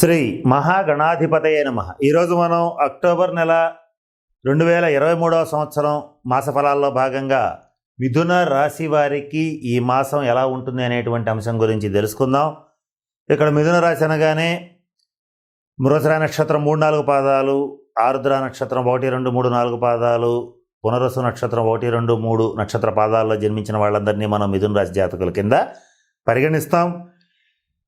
శ్రీ మహాగణాధిపతయ నమ. ఈరోజు మనం అక్టోబర్ నెల రెండు వేల ఇరవై మూడవ సంవత్సరం మాస ఫలాల్లో భాగంగా మిథున రాశి వారికి ఈ మాసం ఎలా ఉంటుంది అనేటువంటి అంశం గురించి తెలుసుకుందాం. ఇక్కడ మిథున రాశి అనగానే మృగశిర నక్షత్రం మూడు నాలుగు పాదాలు ఆరుద్ర నక్షత్రం ఒకటి రెండు మూడు నాలుగు పాదాలు పునరసు నక్షత్రం ఒకటి రెండు మూడు నక్షత్ర పాదాల్లో జన్మించిన వాళ్ళందరినీ మనం మిథున రాశి జాతకుల కింద పరిగణిస్తాం.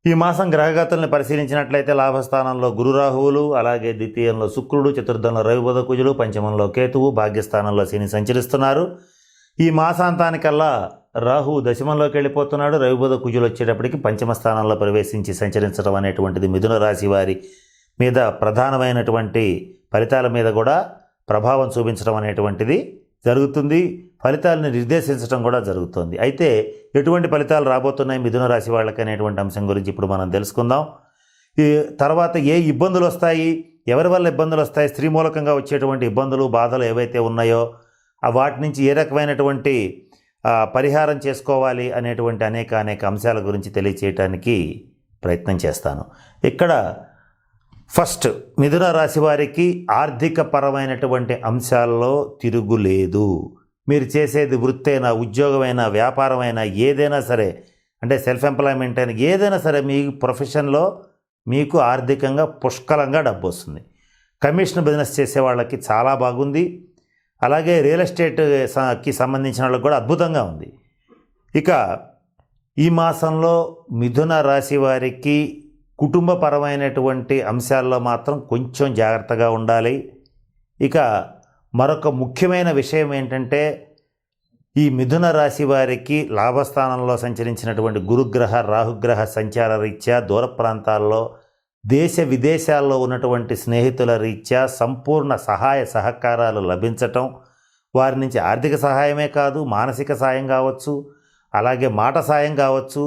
ఈ మాసం గ్రహగతుల్ని పరిశీలించినట్లయితే లాభస్థానంలో గురు రాహువులు అలాగే ద్వితీయంలో శుక్రుడు చతుర్థంలో రవిబుధ కుజులు పంచమంలో కేతువు భాగ్యస్థానంలో శని సంచరిస్తున్నారు. ఈ మాసాంతానికల్లా రాహువు దశమంలోకి వెళ్ళిపోతున్నాడు. రవిబుధ కుజులు వచ్చేటప్పటికి పంచమ స్థానంలో ప్రవేశించి సంచరించడం అనేటువంటిది మిథున రాశి వారి మీద ప్రధానమైనటువంటి ఫలితాల మీద కూడా ప్రభావం చూపించడం అనేటువంటిది జరుగుతుంది. ఫలితాలను నిర్దేశించడం కూడా జరుగుతుంది. అయితే ఎటువంటి ఫలితాలు రాబోతున్నాయి? మిథున రాశి వాళ్ళకి అనేటువంటి అంశం గురించి ఇప్పుడు మనం తెలుసుకుందాం. ఈ తర్వాత ఏ ఇబ్బందులు వస్తాయి? ఎవరి వల్ల ఇబ్బందులు వస్తాయి? స్త్రీ మూలకంగా వచ్చేటువంటి ఇబ్బందులు బాధలు ఏవైతే ఉన్నాయో వాటి నుంచి ఏ రకమైనటువంటి పరిహారం చేసుకోవాలి అనేటువంటి అనేక అనేక అంశాల గురించి తెలియచేయటానికి ప్రయత్నం చేస్తాను. ఇక్కడ ఫస్ట్ మిథున రాశి వారికి ఆర్థిక పరమైనటువంటి అంశాల్లో తిరుగులేదు మీరు చేసేది వృత్తైనా ఉద్యోగమైనా వ్యాపారమైనా ఏదైనా సరే అంటే సెల్ఫ్ ఎంప్లాయ్మెంట్ అయినా ఏదైనా సరే మీ ప్రొఫెషన్లో మీకు ఆర్థికంగా పుష్కలంగా డబ్బు వస్తుంది. కమిషన్ బిజినెస్ చేసే వాళ్ళకి చాలా బాగుంది. అలాగే రియల్ ఎస్టేట్కి సంబంధించిన వాళ్ళకి కూడా అద్భుతంగా ఉంది. ఇక ఈ మాసంలో మిథున రాశి వారికి కుటుంబపరమైనటువంటి అంశాల్లో మాత్రం కొంచెం జాగ్రత్తగా ఉండాలి. ఇక మరొక ముఖ్యమైన విషయం ఏంటంటే ఈ మిథున రాశి వారికి లాభస్థానంలో సంచరించినటువంటి గురుగ్రహ రాహుగ్రహ సంచార రీత్యా దూర ప్రాంతాల్లో దేశ విదేశాల్లో ఉన్నటువంటి స్నేహితుల రీత్యా సంపూర్ణ సహాయ సహకారాలు లభించటం వారి నుంచి ఆర్థిక సహాయమే కాదు మానసిక సాయం కావచ్చు అలాగే మాట సాయం కావచ్చు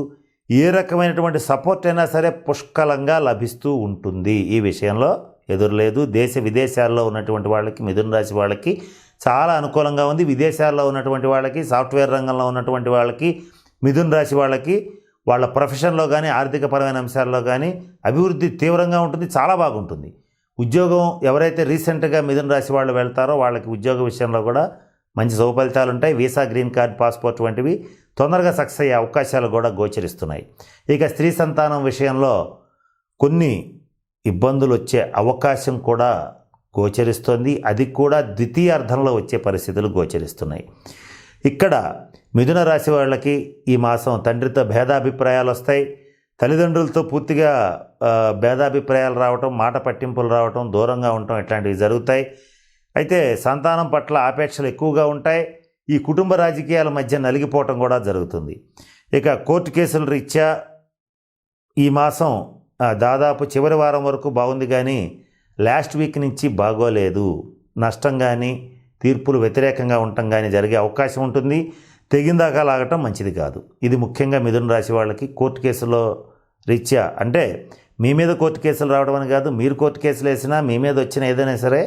ఏ రకమైనటువంటి సపోర్ట్ అయినా సరే పుష్కలంగా లభిస్తూ ఉంటుంది. ఈ విషయంలో ఎదురులేదు. దేశ విదేశాల్లో ఉన్నటువంటి వాళ్ళకి మిథున రాశి వాళ్ళకి చాలా అనుకూలంగా ఉంది. విదేశాల్లో ఉన్నటువంటి వాళ్ళకి సాఫ్ట్వేర్ రంగంలో ఉన్నటువంటి వాళ్ళకి మిథున రాశి వాళ్ళకి వాళ్ళ ప్రొఫెషన్లో కానీ ఆర్థికపరమైన అంశాల్లో కానీ అభివృద్ధి తీవ్రంగా ఉంటుంది. చాలా బాగుంటుంది. ఉద్యోగం ఎవరైతే రీసెంట్గా మిథున రాశి వాళ్ళు వెళ్తారో వాళ్ళకి ఉద్యోగ విషయంలో కూడా మంచి శుభఫలితాలు ఉంటాయి వీసా గ్రీన్ కార్డ్ పాస్పోర్ట్ వంటివి తొందరగా సక్సెస్ అయ్యే అవకాశాలు కూడా గోచరిస్తున్నాయి. ఇక స్త్రీ సంతానం విషయంలో కొన్ని ఇబ్బందులు వచ్చే అవకాశం కూడా గోచరిస్తుంది. అది కూడా ద్వితీయ అర్థంలో వచ్చే పరిస్థితులు గోచరిస్తున్నాయి. ఇక్కడ మిథున రాశి వాళ్ళకి ఈ మాసం తండ్రితో భేదాభిప్రాయాలు వస్తాయి. తల్లిదండ్రులతో పూర్తిగా భేదాభిప్రాయాలు రావటం మాట పట్టింపులు రావటం దూరంగా ఉండటం ఇట్లాంటివి జరుగుతాయి. అయితే సంతానం పట్ల ఆపేక్షలు ఎక్కువగా ఉంటాయి. ఈ కుటుంబ రాజకీయాల మధ్య నలిగిపోవటం కూడా జరుగుతుంది. ఇక కోర్టు కేసుల రీత్యా ఈ మాసం దాదాపు చివరి వారం వరకు బాగుంది కానీ లాస్ట్ వీక్ నుంచి బాగోలేదు. నష్టం కానీ తీర్పులు వ్యతిరేకంగా ఉండటం కానీ జరిగే అవకాశం ఉంటుంది. తెగిందాకా లాగటం మంచిది కాదు. ఇది ముఖ్యంగా మిథున రాశి వాళ్ళకి కోర్టు కేసులో రీత్యా అంటే మీ మీద కోర్టు కేసులు రావడం అని కాదు మీరు కోర్టు కేసులు వేసినా మీ మీద వచ్చిన ఏదైనా సరే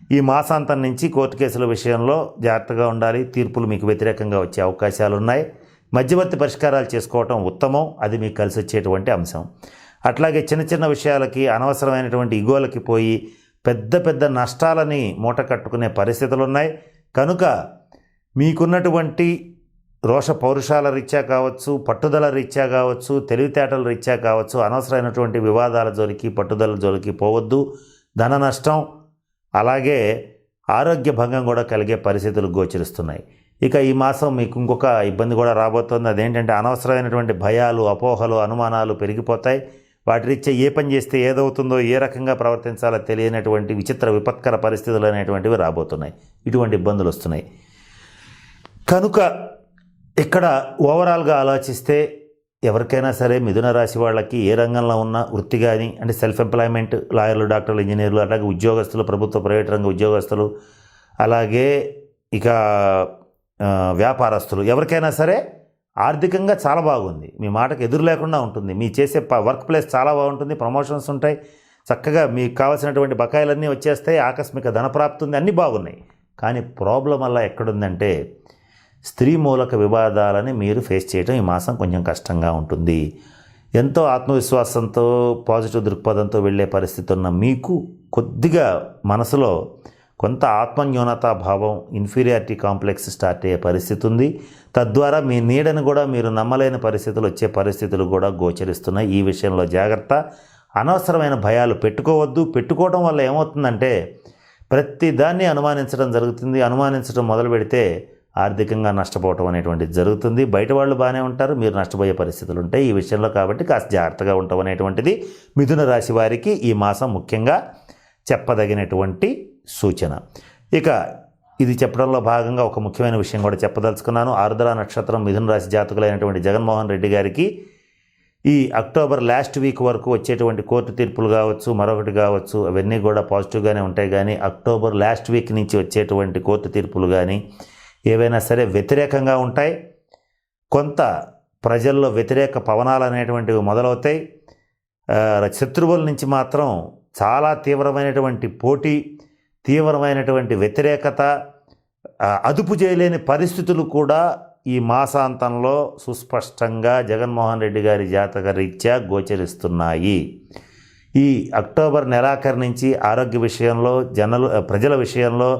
ఈ మాసాంతం నుంచి కోర్టు కేసుల విషయంలో జాగ్రత్తగా ఉండాలి. తీర్పులు మీకు వ్యతిరేకంగా వచ్చే అవకాశాలు ఉన్నాయి మధ్యవర్తి పరిష్కారాలు చేసుకోవటం ఉత్తమం. అది మీకు కలిసి వచ్చేటువంటి అంశం. అట్లాగే చిన్న చిన్న విషయాలకి అనవసరమైనటువంటి ఇగోలకి పోయి పెద్ద పెద్ద నష్టాలని మూట కట్టుకునే పరిస్థితులు ఉన్నాయి కనుక మీకున్నటువంటి రోష పౌరుషాల రీత్యా కావచ్చు పట్టుదల రీత్యా కావచ్చు తెలివితేటల రీత్యా కావచ్చు అనవసరమైనటువంటి వివాదాల జోలికి పట్టుదల జోలికి పోవద్దు. ధన నష్టం అలాగే ఆరోగ్య భంగం కూడా కలిగే పరిస్థితులు గోచరిస్తున్నాయి. ఇక ఈ మాసం మీకు ఇంకొక ఇబ్బంది కూడా రాబోతోంది. అదేంటంటే అనవసరమైనటువంటి భయాలు అపోహలు అనుమానాలు పెరిగిపోతాయి. వాటి రీత్యా ఏ పని చేస్తే ఏదవుతుందో ఏ రకంగా ప్రవర్తించాలో తెలియనటువంటి విచిత్ర విపత్కర పరిస్థితులు అనేటువంటివి రాబోతున్నాయి. ఇటువంటి ఇబ్బందులు వస్తున్నాయి. కనుక ఇక్కడ ఓవరాల్గా ఆలోచిస్తే ఎవరికైనా సరే మిథున రాశి వాళ్ళకి ఏ రంగంలో ఉన్న వృత్తి కానీ అంటే సెల్ఫ్ ఎంప్లాయ్మెంట్ లాయర్లు డాక్టర్లు ఇంజనీర్లు అలాగే ఉద్యోగస్తులు ప్రభుత్వ ప్రైవేట్ రంగ ఉద్యోగస్తులు అలాగే ఇక వ్యాపారస్తులు ఎవరికైనా సరే ఆర్థికంగా చాలా బాగుంది. మీ మాటకు ఎదురు లేకుండా ఉంటుంది. మీ చేసే ప- వర్క్ ప్లేస్ చాలా బాగుంటుంది. ప్రమోషన్స్ ఉంటాయి. చక్కగా మీకు కావాల్సినటువంటి బకాయిలన్నీ వచ్చేస్తాయి. ఆకస్మిక ధనప్రాప్తి ఉంది అన్నీ బాగున్నాయి. కానీ ప్రాబ్లం అలా ఎక్కడుందంటే స్త్రీ మూలక వివాదాలని మీరు ఫేస్ చేయడం ఈ మాసం కొంచెం కష్టంగా ఉంటుంది. ఎంతో ఆత్మవిశ్వాసంతో పాజిటివ్ దృక్పథంతో వెళ్ళే పరిస్థితి ఉన్న మీకు కొద్దిగా మనసులో కొంత ఆత్మన్యూనతా భావం ఇన్ఫీరియారిటీ కాంప్లెక్స్ స్టార్ట్ అయ్యే పరిస్థితి ఉంది. తద్వారా మీ నీడను కూడా మీరు నమ్మలేని పరిస్థితులు వచ్చే పరిస్థితులు కూడా గోచరిస్తున్నాయి. ఈ విషయంలో జాగ్రత్త. అనవసరమైన భయాలు పెట్టుకోవద్దు. పెట్టుకోవడం వల్ల ఏమవుతుందంటే ప్రతిదాన్ని అనుమానించడం జరుగుతుంది. అనుమానించడం మొదలు పెడితే ఆర్థికంగా నష్టపోవటం అనేటువంటిది జరుగుతుంది. బయట వాళ్ళు బాగానే ఉంటారు. మీరు నష్టపోయే పరిస్థితులు ఉంటాయి. ఈ విషయంలో కాబట్టి కాస్త జాగ్రత్తగా ఉండటం అనేటువంటిది మిథున రాశి వారికి ఈ మాసం ముఖ్యంగా చెప్పదగినటువంటి సూచన. ఇక ఇది చెప్పడంలో భాగంగా ఒక ముఖ్యమైన విషయం కూడా చెప్పదలుచుకున్నాను. ఆరుద్ర నక్షత్రం మిథున రాశి జాతకులైనటువంటి జగన్మోహన్ రెడ్డి గారికి ఈ అక్టోబర్ లాస్ట్ వీక్ వరకు వచ్చేటువంటి కోర్టు తీర్పులు కావచ్చు మరొకటి కావచ్చు అవన్నీ కూడా పాజిటివ్గానే ఉంటాయి. కానీ అక్టోబర్ లాస్ట్ వీక్ నుంచి వచ్చేటువంటి కోర్టు తీర్పులు కానీ ఏవైనా సరే వ్యతిరేకంగా ఉంటాయి. కొంత ప్రజల్లో వ్యతిరేక పవనాలు అనేటువంటివి మొదలవుతాయి. శత్రువుల నుంచి మాత్రం చాలా తీవ్రమైనటువంటి పోటీ తీవ్రమైనటువంటి వ్యతిరేకత అదుపు చేయలేని పరిస్థితులు కూడా ఈ మాసాంతంలో సుస్పష్టంగా జగన్మోహన్ రెడ్డి గారి జాతక రీత్యా గోచరిస్తున్నాయి. ఈ అక్టోబర్ నెలాఖరు నుంచి ఆరోగ్య విషయంలో జనలు ప్రజల విషయంలో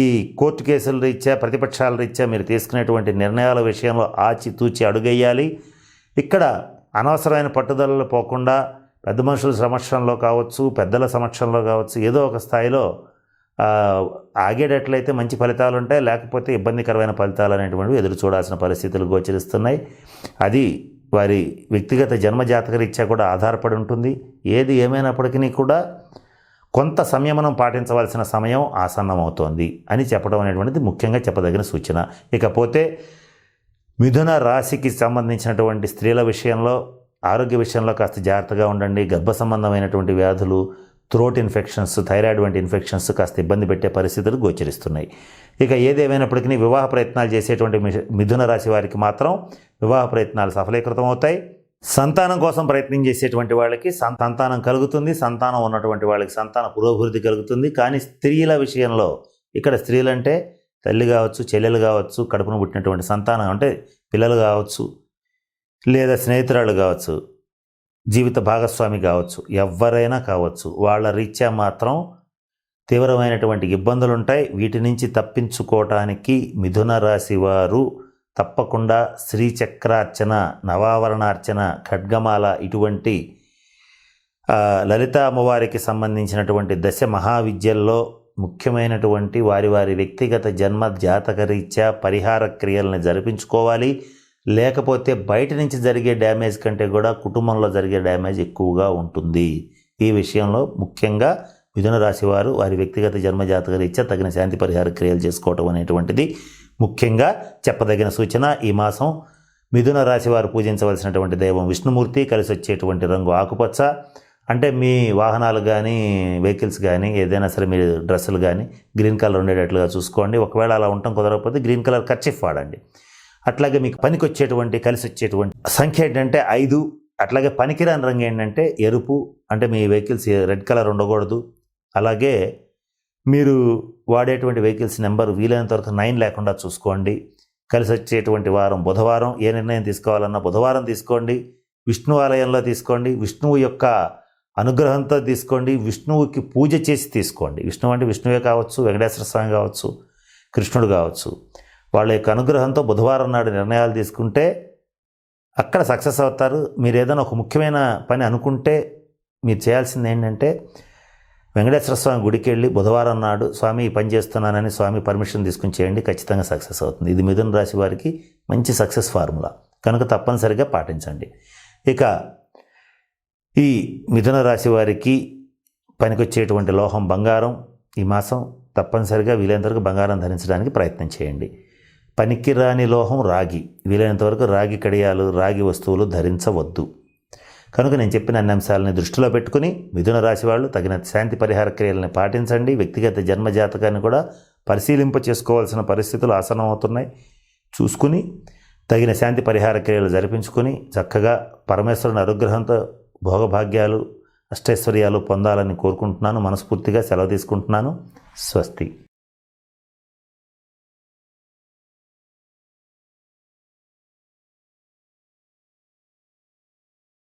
ఈ కోర్టు కేసుల రీత్యా ప్రతిపక్షాల రీత్యా మీరు తీసుకునేటువంటి నిర్ణయాల విషయంలో ఆచితూచి అడుగేయాలి. ఇక్కడ అనవసరమైన పట్టుదలలు పోకుండా పెద్ద మనుషుల సమక్షంలో కావచ్చు పెద్దల సమక్షంలో కావచ్చు ఏదో ఒక స్థాయిలో ఆగేటట్లయితే మంచి ఫలితాలు ఉంటాయి. లేకపోతే ఇబ్బందికరమైన ఫలితాలు అనేటువంటివి ఎదురు చూడాల్సిన పరిస్థితులు గోచరిస్తున్నాయి. అది వారి వ్యక్తిగత జన్మజాతక రీత్యా కూడా ఆధారపడి ఉంటుంది. ఏది ఏమైనప్పటికీ కూడా కొంత సంయమనం పాటించవలసిన సమయం ఆసన్నమవుతోంది అని చెప్పడం అనేటువంటిది ముఖ్యంగా చెప్పదగిన సూచన. ఇకపోతే మిథున రాశికి సంబంధించినటువంటి స్త్రీల విషయంలో ఆరోగ్య విషయంలో కాస్త జాగ్రత్తగా ఉండండి. గర్భ సంబంధమైనటువంటి వ్యాధులు థ్రోట్ ఇన్ఫెక్షన్స్ థైరాయిడ్ వంటి ఇన్ఫెక్షన్స్ కాస్త ఇబ్బంది పెట్టే పరిస్థితులు గోచరిస్తున్నాయి. ఇక ఏదేమైనప్పటికీ వివాహ ప్రయత్నాలు చేసేటువంటి మిథున రాశి వారికి మాత్రం వివాహ ప్రయత్నాలు సఫలీకృతం అవుతాయి సంతానం కోసం ప్రయత్నం చేసేటువంటి వాళ్ళకి సంతానం కలుగుతుంది సంతానం ఉన్నటువంటి వాళ్ళకి సంతాన పురోభివృద్ధి కలుగుతుంది. కానీ స్త్రీల విషయంలో ఇక్కడ స్త్రీలంటే తల్లి కావచ్చు చెల్లెలు కావచ్చు కడుపును పుట్టినటువంటి సంతానం అంటే పిల్లలు కావచ్చు లేదా స్నేహితురాలు కావచ్చు జీవిత భాగస్వామి కావచ్చు ఎవరైనా కావచ్చు వాళ్ళ రీత్యా మాత్రం తీవ్రమైనటువంటి ఇబ్బందులు ఉంటాయి వీటి నుంచి తప్పించుకోవటానికి మిథున రాశి వారు తప్పకుండా శ్రీచక్రార్చన నవావరణార్చన ఖడ్గమాల ఇటువంటి లలిత అమ్మవారికి సంబంధించినటువంటి దశ మహావిద్యల్లో ముఖ్యమైనటువంటి వారి వారి వ్యక్తిగత జన్మ జాతకరీత్యా పరిహార క్రియలను జరిపించుకోవాలి. లేకపోతే బయట నుంచి జరిగే డ్యామేజ్ కంటే కూడా కుటుంబంలో జరిగే డ్యామేజ్ ఎక్కువగా ఉంటుంది. ఈ విషయంలో ముఖ్యంగా మిథున రాశి వారు వారి వ్యక్తిగత జన్మ జాతక రీత్యా తగిన శాంతి పరిహార క్రియలు చేసుకోవటం అనేటువంటిది ముఖ్యంగా చెప్పదగిన సూచన ఈ మాసం మిథున రాశి వారు పూజించవలసినటువంటి దైవం విష్ణుమూర్తి కలిసి వచ్చేటువంటి రంగు ఆకుపచ్చ. అంటే మీ వాహనాలు కానీ వెహికల్స్ కానీ ఏదైనా సరే మీ డ్రెస్సులు కానీ గ్రీన్ కలర్ ఉండేటట్లుగా చూసుకోండి. ఒకవేళ అలా ఉండటం కుదరకపోతే గ్రీన్ కలర్ కర్చిఫ్ వాడండి. అట్లాగే మీకు పనికి వచ్చేటువంటి కలిసి వచ్చేటువంటి సంఖ్య ఏంటంటే ఐదు. అట్లాగే పనికిరాని రంగు ఏంటంటే ఎరుపు. అంటే మీ వెహికల్స్ రెడ్ కలర్ ఉండకూడదు. అలాగే మీరు వాడేటువంటి వెహికల్స్ నెంబర్ వీలైనంత వరకు నైన్ లేకుండా చూసుకోండి. కలిసి వచ్చేటువంటి వారం బుధవారం ఏ నిర్ణయం తీసుకోవాలన్నా బుధవారం తీసుకోండి. విష్ణు ఆలయంలో తీసుకోండి. విష్ణువు యొక్క అనుగ్రహంతో తీసుకోండి. విష్ణువుకి పూజ చేసి తీసుకోండి. విష్ణువు అంటే విష్ణువే కావచ్చు వెంకటేశ్వర స్వామి కావచ్చు కృష్ణుడు కావచ్చు. వాళ్ళ యొక్క అనుగ్రహంతో బుధవారం నాడు నిర్ణయాలు తీసుకుంటే అక్కడ సక్సెస్ అవుతారు. మీరు ఏదైనా ఒక ముఖ్యమైన పని అనుకుంటే మీరు చేయాల్సింది ఏంటంటే వెంకటేశ్వర స్వామి గుడికి వెళ్ళి బుధవారం నాడు స్వామి ఈ పని చేస్తున్నానని స్వామి పర్మిషన్ తీసుకుని చేయండి ఖచ్చితంగా సక్సెస్ అవుతుంది. ఇది మిథున రాశి వారికి మంచి సక్సెస్ ఫార్ములా. కనుక తప్పనిసరిగా పాటించండి. ఇక ఈ మిథున రాశి వారికి పనికొచ్చేటువంటి లోహం బంగారం ఈ మాసం తప్పనిసరిగా వీలైనంత వరకు బంగారం ధరించడానికి ప్రయత్నం చేయండి. పనికిరాని లోహం రాగి. వీలైనంత వరకు రాగి కడియాలు రాగి వస్తువులు ధరించవద్దు. కనుక నేను చెప్పిన అన్ని అంశాలని దృష్టిలో పెట్టుకుని మిథున రాశి వాళ్ళు తగిన శాంతి పరిహార క్రియలను పాటించండి. వ్యక్తిగత జన్మ జాతకాన్ని కూడా పరిశీలింప చేసుకోవాల్సిన పరిస్థితులు ఆసనం అవుతున్నాయి చూసుకుని తగిన శాంతి పరిహార క్రియలు జరిపించుకుని చక్కగా పరమేశ్వరుని అనుగ్రహంతో భోగభాగ్యాలు అష్టైశ్వర్యాలు పొందాలని కోరుకుంటున్నాను. మనస్ఫూర్తిగా సెలవు తీసుకుంటున్నాను. స్వస్తి.